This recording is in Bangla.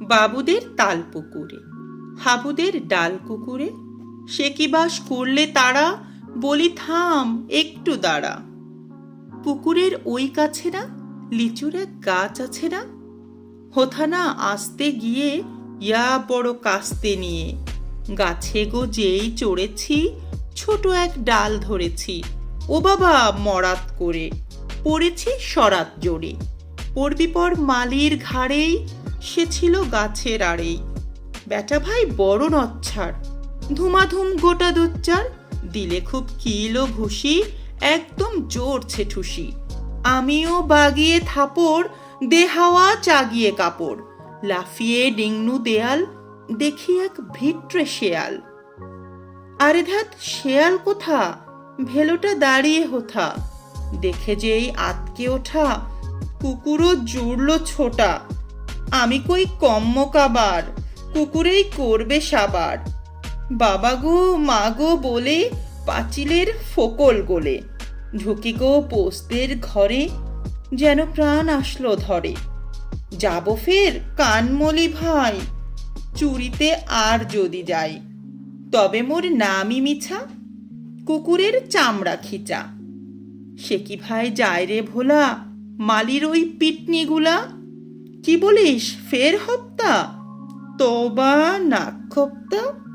বাবুদের তাল পুকুরে হাবুদের ডাল কুকুরে সে কি বাস করলে তারা? বলি, থাম, একটু দাঁড়া। পুকুরের ওই কাছে না, লিচুর এক গাছ আছে না? হোথানা আসতে গিয়ে, ইয়া বড় কাস্তে নিয়ে, গাছে গো যেই চড়েছি, ছোট এক ডাল ধরেছি। ও বাবা, মরাত করে, পড়েছি সরাত জোরে। পড়বি পর মালির ঘাড়েই সে ছিল গাছের আড়েই। বেটা ভাই বড় নচ্ছার। ধুমাধুম গোটা দুচ্চার দিলে খুব কিলো ঘুষি, একদম জোরছে ঠুসি আমিও বাগিয়ে থাপড় দে হাওয়া চাগিয়ে কাপড়। লাফিয়ে ডিংনু দেয়াল, দেখি এক ভিট্রে শেয়াল। আরে ধাত শেয়াল কোথা? ভেলোটা দাঁড়িয়ে হোথা। দেখে যেই আতকে ওঠা, কুকুরও জুড়ল ছোটা। আমি কই কম্ম কাবার কুকুরেই করবে সাবার। বাবা গো, মা গো বলে পাঁচিলের ফোকল গোলে, ঢুকি গো পোস্তের ঘরে, যেন প্রাণ আসলো ধরে। যাব ফের কানমলি ভাই, চুরিতে আর যদি যাই, তবে মোর নামই মিছা, কুকুরের চামড়া খিচা। সে কি ভাই যায় রে ভোলা, মালির ওই পিটনিগুলা? কি বলিস? ফের হপ্তা? তোবা নাক খপ্তা